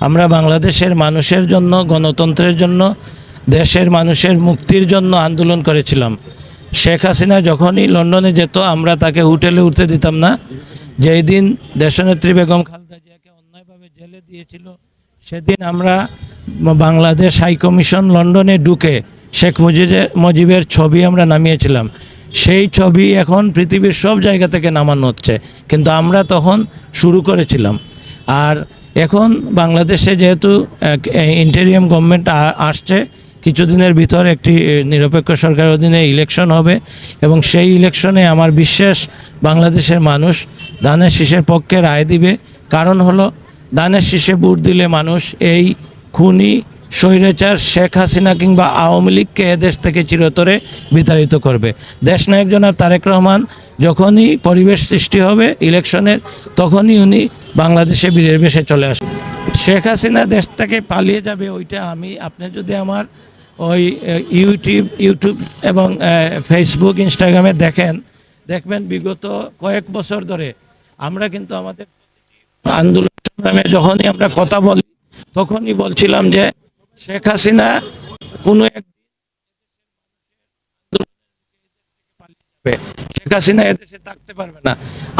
আমরা বাংলাদেশের মানুষের জন্য, গণতন্ত্রের জন্য, দেশের মানুষের মুক্তির জন্য আন্দোলন করেছিলাম। শেখ হাসিনা যখনই লন্ডনে যেত, আমরা তাকে হোটেলে উঠতে দিতাম না। যেই দিন দেশনেত্রী বেগম খালেদা জিয়াকে অন্যায়ভাবে জেলে দিয়েছিল, সেদিন আমরা বাংলাদেশ হাই কমিশন লন্ডনে ঢুকে শেখ মুজিবের মুজিবের ছবি আমরা নামিয়েছিলাম। সেই ছবি এখন পৃথিবীর সব জায়গা থেকে নামানো হচ্ছে। কিন্তু আমরা তখন শুরু করেছিলাম। আর এখন বাংলাদেশে যেহেতু ইন্টেরিয়াম গভর্নমেন্ট আসছে, কিছুদিনের ভিতর একটি নিরপেক্ষ সরকারের অধীনে ইলেকশন হবে এবং সেই ইলেকশনে আমার বিশ্বাস বাংলাদেশের মানুষ ধানের শীষের পক্ষে রায় দিবে। কারণ হলো ধানের শীষে ভোট দিলে মানুষ এই খুনি, স্বৈরাচার শেখ হাসিনা কিংবা আওয়ামী লীগকে এদেশ থেকে চিরতরে বিতাড়িত করবে। দেশনায়ক জনাব তারেক রহমান, যখনই পরিবেশ সৃষ্টি হবে ইলেকশনের তখনই উনি বাংলাদেশে বীরের বেশে চলে আসবে শেখ হাসিনা দেশ থেকে পালিয়ে যাবে ওইটা আমি, আপনি যদি আমার ওই ইউটিউব ইউটিউব এবং ফেসবুক ইনস্টাগ্রামে দেখেন, দেখবেন বিগত কয়েক বছর ধরে আমরা কিন্তু আমাদের আন্দোলন সংগ্রামে যখনই আমরা কথা বলি, তখনই বলছিলাম যে শেখ হাসিনা কোনো এক শেখ হাসিনা এদেশে থাকতে পারবে না।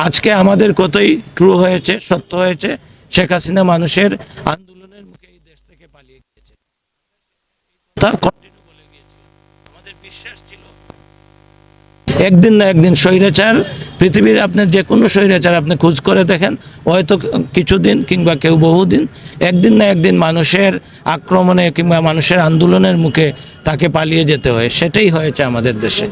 আজকে আমাদের কতই ট্রু হয়েছে, সত্য হয়েছে, শেখ হাসিনা মানুষের আন্দোলনের মুখে এই দেশ থেকে পালিয়ে গিয়েছে। তা কন্টিনিউ বলে গিয়েছিল আমাদের বিশ্বাস ছিল। একদিন না একদিন স্বৈরাচার, পৃথিবীর আপনার যে কোনো স্বৈরাচার আপনি খোঁজ করে দেখেন, হয়তো কিছুদিন কিংবা কেউ বহুদিন, একদিন না একদিন মানুষের আক্রমণে কিংবা মানুষের আন্দোলনের মুখে তাকে পালিয়ে যেতে হয়। সেটাই হয়েছে আমাদের দেশে।